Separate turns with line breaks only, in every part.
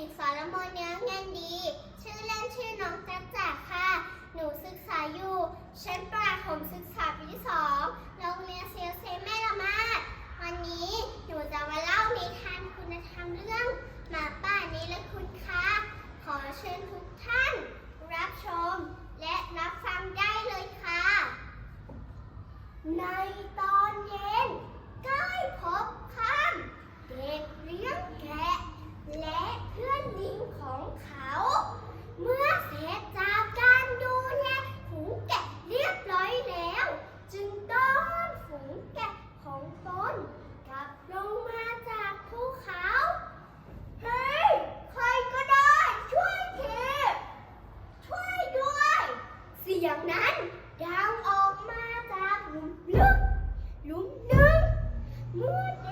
ญิงสรมนเนื้อเงินดี ชื่อเล่นชื่อน้องจักจ่าค่ะ หนูศึกษาอยู่ชั้นประถมศึกษา อย่างนั้น ดาวออกมาจากหลุมลึก หลุมนึงเมื่อ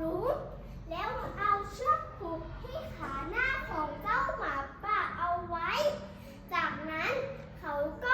รุ้แล้วเอาเชือกผูกที่ขาหน้าของเจ้าหมาป่าเอาไว้ จากนั้นเขาก็